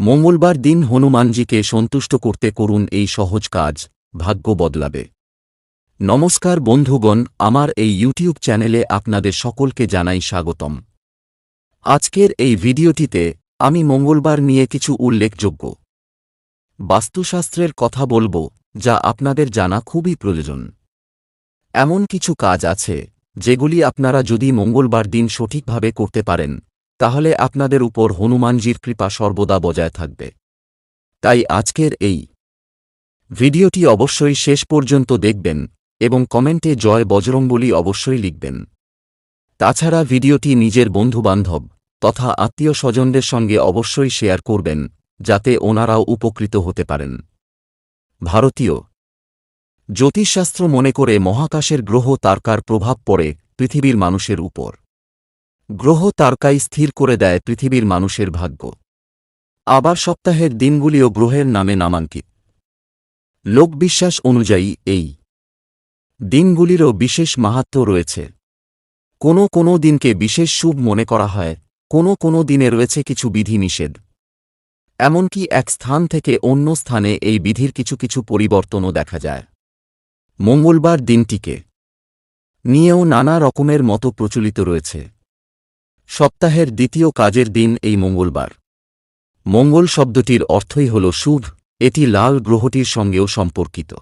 মঙ্গলবার দিন হনুমানজিকে সন্তুষ্ট করতে করুন এই সহজ কাজ, ভাগ্য বদলাবে। নমস্কার বন্ধুগণ, আমার এই ইউটিউব চ্যানেলে আপনাদের সকলকে জানাই স্বাগতম। আজকের এই ভিডিওটিতে আমি মঙ্গলবার নিয়ে কিছু উল্লেখযোগ্য বাস্তুশাস্ত্রের কথা বলব, যা আপনাদের জানা খুবই প্রয়োজন। এমন কিছু কাজ আছে, যেগুলি আপনারা যদি মঙ্গলবার দিন সঠিকভাবে করতে পারেন তাহলে আপনাদের উপর হনুমানজির কৃপা সর্বদা বজায় থাকবে। তাই আজকের এই ভিডিওটি অবশ্যই শেষ পর্যন্ত দেখবেন এবং কমেন্টে জয় বজরংবলী অবশ্যই লিখবেন। তাছাড়া ভিডিওটি নিজের বন্ধুবান্ধব তথা আত্মীয় স্বজনদের সঙ্গে অবশ্যই শেয়ার করবেন, যাতে ওনারাও উপকৃত হতে পারেন। ভারতীয় জ্যোতিষশাস্ত্র মনে করে মহাকাশের গ্রহ তারকার প্রভাব পড়ে পৃথিবীর মানুষের উপর। গ্রহ তারকাই স্থির করে দেয় পৃথিবীর মানুষের ভাগ্য। আবার সপ্তাহের দিনগুলিও গ্রহের নামে নামাঙ্কিত। লোকবিশ্বাস অনুযায়ী এই দিনগুলিরও বিশেষ মাহাত্ম্য রয়েছে। কোনো কোনো দিনকে বিশেষ শুভ মনে করা হয়, কোনো কোনো দিনে রয়েছে কিছু বিধি নিষেধ। এমনকি এক স্থান থেকে অন্য স্থানে এই বিধির কিছু কিছু পরিবর্তনও দেখা যায়। মঙ্গলবার দিনটিকে নিয়েও নানা রকমের মতো প্রচলিত রয়েছে। সপ্তাহের দ্বিতীয় কাজের দিন এই মঙ্গলবার। মঙ্গল শব্দটির অর্থই হল শুভ, এটি লাল গ্রহটির সঙ্গেও সম্পর্কিত।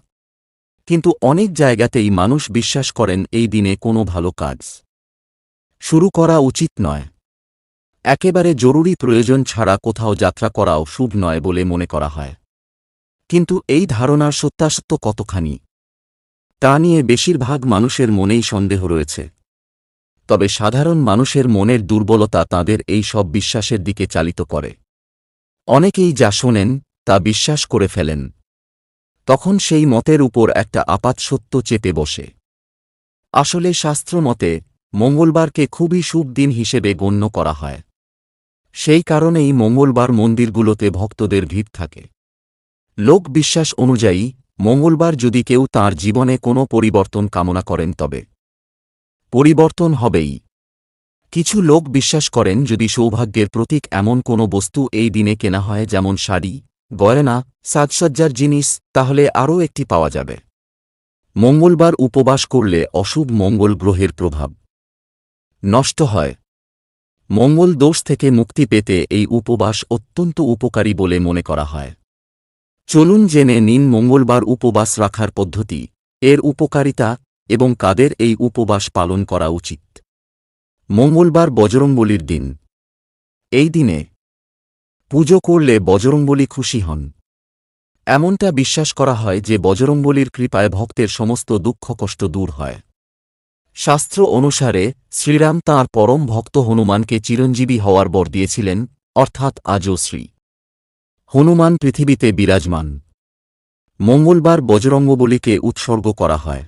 কিন্তু অনেক জায়গাতেই মানুষ বিশ্বাস করেন এই দিনে কোনো ভালো কাজ। শুরু করা উচিত নয়। একেবারে জরুরি প্রয়োজন ছাড়া কোথাও যাত্রা করাও শুভ নয় বলে মনে করা হয়। কিন্তু এই ধারণার সত্যাসত্য কতখানি? তা নিয়ে বেশিরভাগ মানুষের মনেই সন্দেহ রয়েছে। তবে সাধারণ মানুষের মনের দুর্বলতা তাদের এই সব বিশ্বাসের দিকে চালিত করে। অনেকেই যা শোনেন, তা বিশ্বাস করে ফেলেন। তখন সেই মতের উপর একটা আপাত সত্য চেপে বসে। আসলে শাস্ত্রমতে মঙ্গলবারকে খুবই শুভ দিন হিসেবে গণ্য করা হয়। সেই কারণেই মঙ্গলবার মন্দিরগুলোতে ভক্তদের ভিড় থাকে। লোক বিশ্বাস অনুযায়ী, মঙ্গলবার যদি কেউ তার জীবনে কোনো পরিবর্তন কামনা করেন তবে পরিবর্তন হবেই। কিছু লোক বিশ্বাস করেন, যদি সৌভাগ্যের প্রতীক এমন কোনো বস্তু এই দিনে কেনা হয়, যেমন শাড়ি, গয়না, সাজসজ্জার জিনিস, তাহলে আরও একটি পাওয়া যাবে। মঙ্গলবার উপবাস করলে অশুভ মঙ্গল গ্রহের প্রভাব নষ্ট হয়। মঙ্গল দোষ থেকে মুক্তি পেতে এই উপবাস অত্যন্ত উপকারী বলে মনে করা হয়। চলুন জেনে নিন মঙ্গলবার উপবাস রাখার পদ্ধতি। এর উপকারিতা এবং কাদের এই উপবাস পালন করা উচিত। মঙ্গলবার বজরংবলির দিন। এই দিনে পুজো করলে বজরংবলী খুশি হন। এমনটা বিশ্বাস করা হয় যে বজরংবলীর কৃপায় ভক্তের সমস্ত দুঃখ কষ্ট দূর হয়। শাস্ত্র অনুসারে শ্রীরাম তাঁর পরম ভক্ত হনুমানকে চিরঞ্জীবী হওয়ার বর দিয়েছিলেন, অর্থাৎ আজও শ্রী। হনুমান পৃথিবীতে বিরাজমান। মঙ্গলবার বজরঙ্গবলীকে উৎসর্গ করা হয়।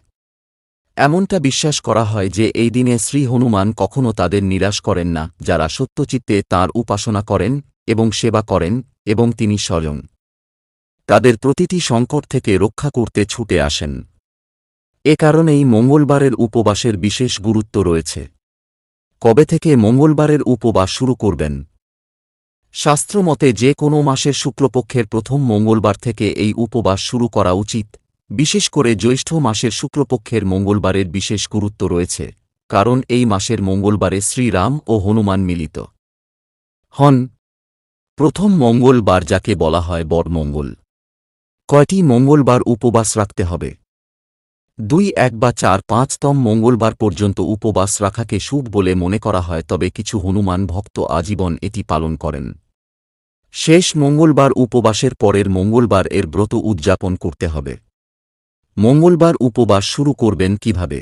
এমনটা বিশ্বাস করা হয় যে এই দিনে শ্রী হনুমান কখনও তাদের নিরাশ করেন না, যারা সত্যচিত্তে তাঁর উপাসনা করেন এবং সেবা করেন এবং তিনি স্বয়ং তাদের প্রতিটি সংকট থেকে রক্ষা করতে ছুটে আসেন। এ কারণেই মঙ্গলবারের উপবাসের বিশেষ গুরুত্ব রয়েছে। কবে থেকে মঙ্গলবারের উপবাস শুরু করবেন? শাস্ত্রমতে যে কোনো মাসের শুক্লপক্ষের প্রথম মঙ্গলবার থেকে এই উপবাস শুরু করা উচিত। বিশেষ করে জ্যৈষ্ঠ মাসের শুক্লপক্ষের মঙ্গলবারের বিশেষ গুরুত্ব রয়েছে, কারণ এই মাসের মঙ্গলবারে শ্রীরাম ও হনুমান মিলিত। হন, প্রথম মঙ্গলবার যাকে বলা হয় বরমঙ্গল কয়টি মঙ্গলবার উপবাস রাখতে হবে? দুই, এক বা চার পাঁচতম মঙ্গলবার পর্যন্ত উপবাস রাখাকে শুভ বলে মনে করা হয়, তবে কিছু হনুমান ভক্ত আজীবন এটি পালন করেন। শেষ মঙ্গলবার উপবাসের পরের মঙ্গলবার এর ব্রত উদযাপন করতে হবে। মঙ্গলবার উপবাস শুরু করবেন কীভাবে?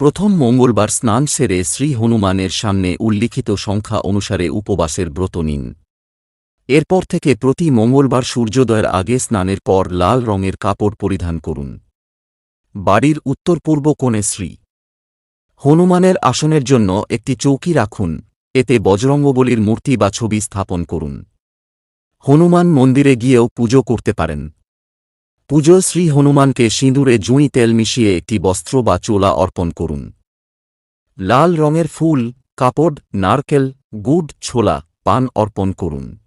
প্রথম মঙ্গলবার স্নান সেরে শ্রী হনুমানের সামনে উল্লিখিত সংখ্যা অনুসারে উপবাসের ব্রত নিন। এরপর থেকে প্রতি মঙ্গলবার সূর্যোদয়ের আগে স্নানের পর লাল রঙের কাপড় পরিধান করুন। বাড়ির উত্তর পূর্ব কোণে শ্রী হনুমানের আসনের জন্য একটি চৌকি রাখুন, এতে বজরঙ্গবলির মূর্তি বা ছবি স্থাপন করুন। হনুমান মন্দিরে গিয়েও পুজো করতে পারেন। পুজো শ্রী হনুমানকে সিঁদুরে জুঁই তেল মিশিয়ে একটি বস্ত্র বা চোলা অর্পণ করুন। লাল রঙের ফুল, কাপড়, নারকেল, গুড়, ছোলা, পান অর্পণ করুন।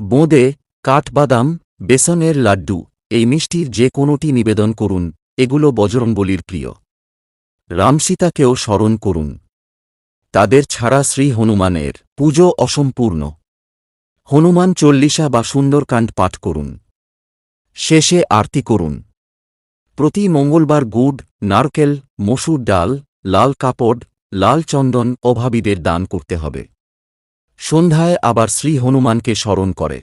বোঁদে, কাঠবাদাম, বেসনের লাড্ডু, এই মিষ্টির যে কোনোটি নিবেদন করুন, এগুলো বজরংবলির প্রিয়। রামসীতাকেও স্মরণ করুন। তাদের ছাড়া শ্রী হনুমানের পুজো অসম্পূর্ণ। হনুমান চল্লিশা বা সুন্দরকাণ্ড পাঠ করুন। শেষে আরতি করুন। প্রতি মঙ্গলবার গুড়, নারকেল, মসুর ডাল, লাল কাপড়, লাল চন্দন অভাবীদের দান করতে হবে। সন্ধ্যায় আবার শ্রী হনুমানকে স্মরণ করে।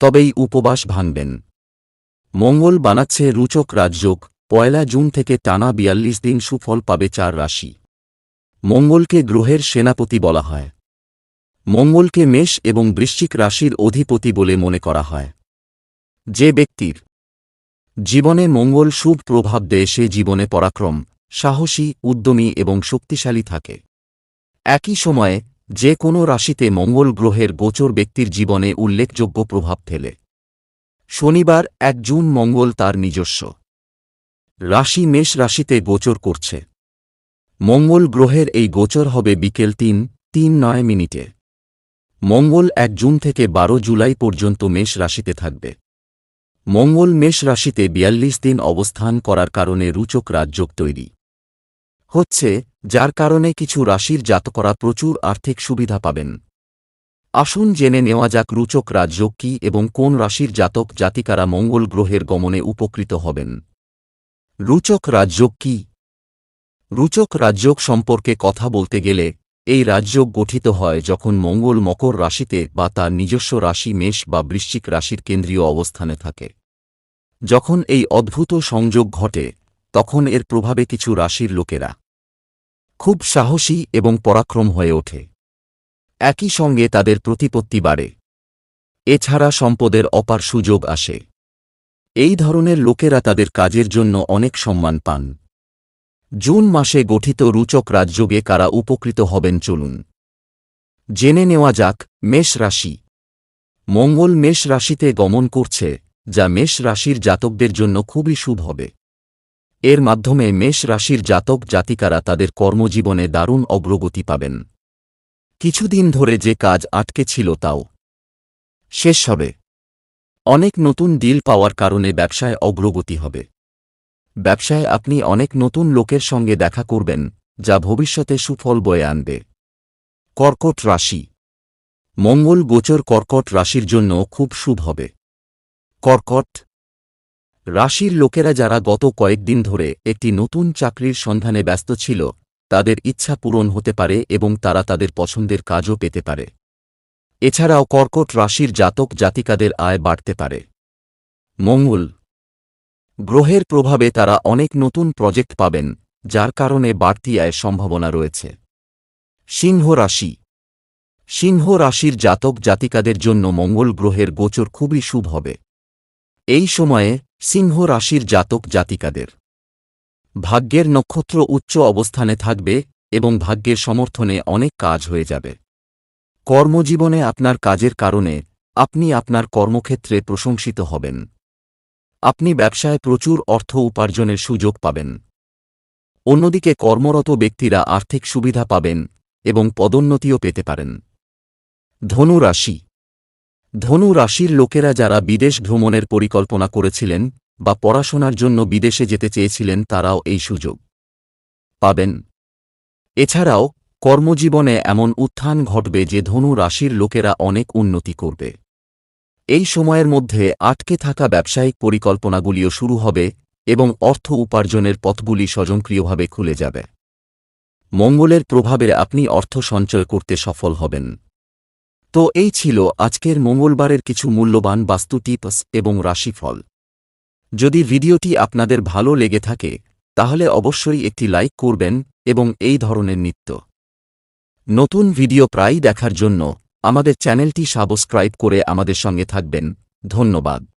তবেই উপবাস ভাঙবেন। মঙ্গল বানাচ্ছে রুচক রাজযোগ, পয়লা জুন থেকে টানা বিয়াল্লিশ দিন সুফল পাবে চার রাশি। মঙ্গলকে গ্রহের সেনাপতি বলা হয়। মঙ্গলকে মেষ এবং বৃশ্চিক রাশির অধিপতি বলে মনে করা হয়। যে ব্যক্তির জীবনে মঙ্গল শুভ প্রভাব দেয়, সে জীবনে পরাক্রম, সাহসী, উদ্যমী এবং শক্তিশালী থাকে। একই সময়ে, যে কোনো রাশিতে মঙ্গল গ্রহের গোচর ব্যক্তির জীবনে উল্লেখযোগ্য প্রভাব ফেলে। শনিবার, এক জুন, মঙ্গল তার নিজস্ব রাশি মেষ রাশিতে গোচর করছে। মঙ্গল গ্রহের এই গোচর হবে বিকেল তিন তিন নয় মিনিটে। মঙ্গল এক জুন থেকে বারো জুলাই পর্যন্ত মেষ রাশিতে থাকবে। মঙ্গল মেষ রাশিতে বিয়াল্লিশ দিন অবস্থান করার কারণে রুচক রাজযোগ তৈরি। হচ্ছে, যার কারণে কিছু রাশির জাতকরা প্রচুর আর্থিক সুবিধা পাবেন। আসুন জেনে নেওয়া যাক রুচক রাজযোগ কি এবং কোন রাশির জাতক জাতিকারা মঙ্গল গ্রহের গমনে উপকৃত হবেন। রুচক রাজযোগ কি? রুচক রাজযোগ সম্পর্কে কথা বলতে গেলে এই রাজযোগ গঠিত হয় যখন মঙ্গল মকর রাশিতে বা তার নিজস্ব রাশি মেষ বা বৃশ্চিক রাশির কেন্দ্রীয় অবস্থানে থাকে। যখন এই অদ্ভুত সংযোগ ঘটে, তখন এর প্রভাবে কিছু রাশির লোকেরা খুব সাহসী এবং পরাক্রম হয়ে ওঠে। একই সঙ্গে তাদের প্রতিপত্তি বাড়ে। এছাড়া সম্পদের অপার সুযোগ আসে। এই ধরনের লোকেরা তাদের কাজের জন্য অনেক সম্মান পান। জুন মাসে গঠিত রুচক রাজযোগে কারা উপকৃত হবেন চলুন। জেনে নেওয়া যাক, মেষ রাশি। মঙ্গল মেষ রাশিতে গমন করছে, যা মেষ রাশির জাতকদের জন্য খুবই শুভ হবে। এর মাধ্যমে মেষ রাশির জাতক জাতিকারা তাদের কর্মজীবনে দারুণ অগ্রগতি পাবেন। কিছুদিন ধরে যে কাজ আটকে ছিল তাও শেষ হবে। অনেক নতুন ডিল পাওয়ার কারণে ব্যবসায় অগ্রগতি হবে। ব্যবসায় আপনি অনেক নতুন লোকের সঙ্গে দেখা করবেন, যা ভবিষ্যতে সুফল বয়ে আনবে। কর্কট রাশি। মঙ্গল গোচর কর্কট রাশির জন্য খুব শুভ হবে। কর্কট। রাশির লোকেরা যারা গত কয়েকদিন ধরে একটি নতুন চাকরির সন্ধানে ব্যস্ত ছিল, তাদের ইচ্ছা পূরণ হতে পারে এবং তারা তাদের পছন্দের কাজও পেতে পারে। এছাড়াও কর্কট রাশির জাতক জাতিকাদের আয় বাড়তে পারে। মঙ্গল। গ্রহের প্রভাবে তারা অনেক নতুন প্রজেক্ট পাবেন, যার কারণে বাড়তি আয়ের সম্ভাবনা রয়েছে। সিংহ রাশি। সিংহ রাশির জাতক জাতিকাদের জন্য মঙ্গল গ্রহের গোচর খুবই শুভ হবে। এই সময়ে সিংহ রাশির জাতক জাতিকাদের ভাগ্যের নক্ষত্র উচ্চ অবস্থানে থাকবে এবং ভাগ্যের সমর্থনে অনেক কাজ হয়ে যাবে। কর্মজীবনে আপনার কাজের কারণে আপনি আপনার কর্মক্ষেত্রে প্রশংসিত হবেন। আপনি ব্যবসায় প্রচুর অর্থ উপার্জনের সুযোগ পাবেন। অন্যদিকে কর্মরত ব্যক্তিরা আর্থিক সুবিধা পাবেন এবং পদোন্নতিও পেতে পারেন। ধনু রাশি। ধনু রাশির লোকেরা যারা বিদেশ ভ্রমণের পরিকল্পনা করেছিলেন বা পড়াশোনার জন্য বিদেশে যেতে চেয়েছিলেন তারাও এই সুযোগ পাবেন। এছাড়াও কর্মজীবনে এমন উত্থান ঘটবে যে ধনু রাশির লোকেরা অনেক উন্নতি করবে। এই সময়ের মধ্যে আটকে থাকা ব্যবসায়িক পরিকল্পনাগুলিও শুরু হবে এবং অর্থ উপার্জনের পথগুলি স্বজনক্রিয়ভাবে খুলে যাবে। মঙ্গলের প্রভাবে আপনি অর্থ সঞ্চয় করতে সফল হবেন। তো এই ছিল আজকের মঙ্গলবারের কিছু মূল্যবান বাস্তু টিপস এবং রাশিফল। যদি ভিডিওটি আপনাদের ভালো লেগে থাকে, তাহলে অবশ্যই একটি লাইক করবেন এবং এই ধরনের নিত্য। নতুন ভিডিও প্রায়ই দেখার জন্য আমাদের চ্যানেলটি সাবস্ক্রাইব করে আমাদের সঙ্গে থাকবেন। ধন্যবাদ।